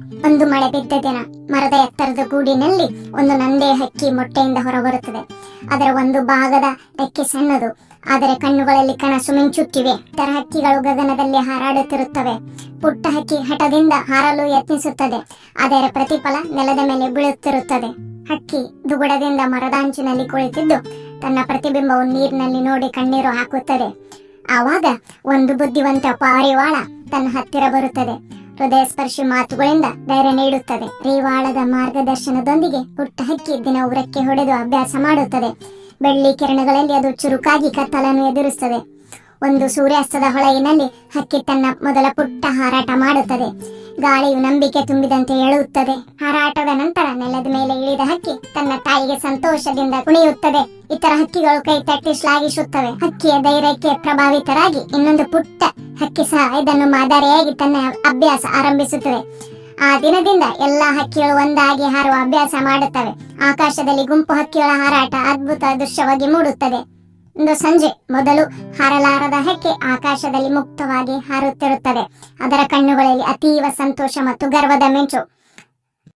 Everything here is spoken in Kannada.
ಒಂದು ಮಳೆ ಬಿದ್ದ ದಿನ ಮರದ ಎತ್ತರದ ಗೂಡಿನಲ್ಲಿ ಒಂದು ನಂದೆ ಹಕ್ಕಿ ಮೊಟ್ಟೆಯಿಂದ ಹೊರಬರುತ್ತದೆ. ಅದರ ಒಂದು ಭಾಗದ ರೆಕ್ಕೆ ಸಣ್ಣದು. ಆದರೆ ಕಣ್ಣುಗಳಲ್ಲಿ ಕಣಸು ಮಿಂಚುತ್ತಿವೆ ಇತರ ಹಕ್ಕಿಗಳು ಗಗನದಲ್ಲಿ ಹಾರಾಡುತ್ತಿರುತ್ತವೆ. ಪುಟ್ಟ ಹಕ್ಕಿ ಹಠದಿಂದ ಹಾರಲು ಯತ್ನಿಸುತ್ತದೆ. ಅದರ ಪ್ರತಿಫಲ ನೆಲದ ಮೇಲೆ ಬೀಳುತ್ತಿರುತ್ತದೆ. ಹಕ್ಕಿ ದುಗುಡದಿಂದ ಮರದಾಂಚಿನಲ್ಲಿ ಕುಳಿತಿದ್ದು ತನ್ನ ಪ್ರತಿಬಿಂಬವು ನೀರಿನಲ್ಲಿ ನೋಡಿ ಕಣ್ಣೀರು ಹಾಕುತ್ತದೆ. ಆವಾಗ ಒಂದು ಬುದ್ಧಿವಂತ ಪಾರಿವಾಳ ತನ್ನ ಹತ್ತಿರ ಬರುತ್ತದೆ. ಹೃದಯ ಸ್ಪರ್ಶಿ ಮಾತುಗಳಿಂದ ಧೈರ್ಯ ನೀಡುತ್ತದೆ. ರೀವಾಳದ ಮಾರ್ಗದರ್ಶನದೊಂದಿಗೆ ಪುಟ್ಟ ಹಕ್ಕಿ ದಿನ ಉರಕ್ಕೆ ಹೊಡೆದು ಅಭ್ಯಾಸ ಮಾಡುತ್ತದೆ. ಬೆಳ್ಳಿ ಕಿರಣಗಳಲ್ಲಿ ಅದು ಚುರುಕಾಗಿ ಕತ್ತಲನ್ನು ಎದುರಿಸುತ್ತದೆ. ಒಂದು ಸೂರ್ಯಾಸ್ತದ ಹೊಳಗಿನಲ್ಲಿ ಹಕ್ಕಿ ತನ್ನ ಮೊದಲ ಪುಟ್ಟ ಹಾರಾಟ ಮಾಡುತ್ತದೆ. ಗಾಳಿಯು ನಂಬಿಕೆ ತುಂಬಿದಂತೆ ಹೇಳುತ್ತದೆ ಹಾರಾಟದ ನಂತರ ನೆಲದ ಮೇಲೆ ಇಳಿದ ಹಕ್ಕಿ ತನ್ನ ತಾಯಿಗೆ ಸಂತೋಷದಿಂದ ಕುಣಿಯುತ್ತದೆ. ಇತರ ಹಕ್ಕಿಗಳು ಕೈ ತಟ್ಟಿ ಶ್ಲಾಘಿಸುತ್ತವೆ. ಹಕ್ಕಿಯ ಧೈರ್ಯಕ್ಕೆ ಪ್ರಭಾವಿತರಾಗಿ ಇನ್ನೊಂದು ಪುಟ್ಟ ಹಕ್ಕಿ ಸಹ ಇದನ್ನು ಮಾದರಿಯಾಗಿ ತನ್ನ ಅಭ್ಯಾಸ ಆರಂಭಿಸುತ್ತದೆ ಆ ದಿನದಿಂದ ಎಲ್ಲಾ ಹಕ್ಕಿಗಳು ಒಂದಾಗಿ ಹಾರುವ ಅಭ್ಯಾಸ ಮಾಡುತ್ತವೆ. ಆಕಾಶದಲ್ಲಿ ಗುಂಪು ಹಕ್ಕಿಗಳ ಹಾರಾಟ ಅದ್ಭುತ ದೃಶ್ಯವಾಗಿ ಮೂಡುತ್ತದೆ. ಇಂದು ಸಂಜೆ ಮೊದಲು ಹಾರಲಾರದ ಹಕ್ಕೆ ಆಕಾಶದಲ್ಲಿ ಮುಕ್ತವಾಗಿ ಹಾರುತ್ತಿರುತ್ತದೆ. ಅದರ ಕಣ್ಣುಗಳಲ್ಲಿ ಅತೀವ ಸಂತೋಷ ಮತ್ತು ಗರ್ವದ ಮಿಂಚು.